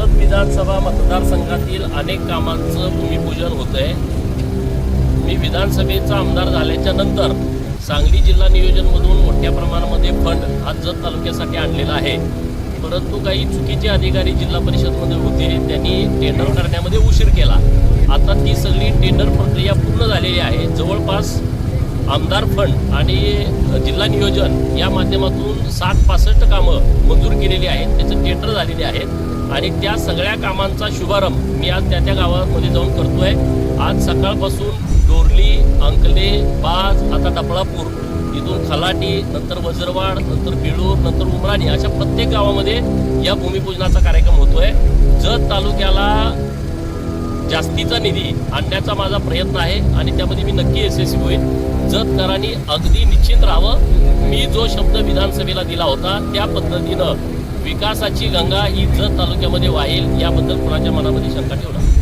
कर्जत विधानसभा मतदारसंघातील अनेक कामांचं भूमिपूजन होत आहे मी विधानसभेचा आमदार झाल्याच्यानंतर सांगली जिल्हा नियोजनमधून मोठ्या प्रमाणामध्ये फंड हा जत तालुक्यासाठी आणलेला आहे. परंतु काही चुकीचे अधिकारी जिल्हा परिषदमध्ये होते त्यांनी टेंडर करण्यामध्ये उशीर केला. आता ती सगळी टेंडर प्रक्रिया पूर्ण झालेली आहे. जवळपास आमदार फंड आणि जिल्हा नियोजन या माध्यमातून साठ पासष्ट कामं मंजूर केलेली आहेत. त्याचं टेंडर झालेले आहेत. आणि त्या सगळ्या कामांचा शुभारंभ मी आज त्या त्या गावामध्ये जाऊन करतोय. आज सकाळपासून डोरली अंकले बाज आता डपळापूर इथून खलाटी नंतर वजरवाड नंतर बेळूर नंतर उमराणी अशा प्रत्येक गावामध्ये या भूमिपूजनाचा कार्यक्रम होतोय. जत तालुक्याला जास्तीचा निधी आणण्याचा माझा प्रयत्न आहे आणि त्यामध्ये मी नक्की यशस्वी होईल जतकरांनी अगदी निश्चित राहावं. मी जो शब्द विधानसभेला दिला होता त्या पद्धतीनं विकासाची गंगा ही जत तालुक्यामध्ये वाहील याबद्दल कुणाच्या मनामध्ये शंका ठेवणार?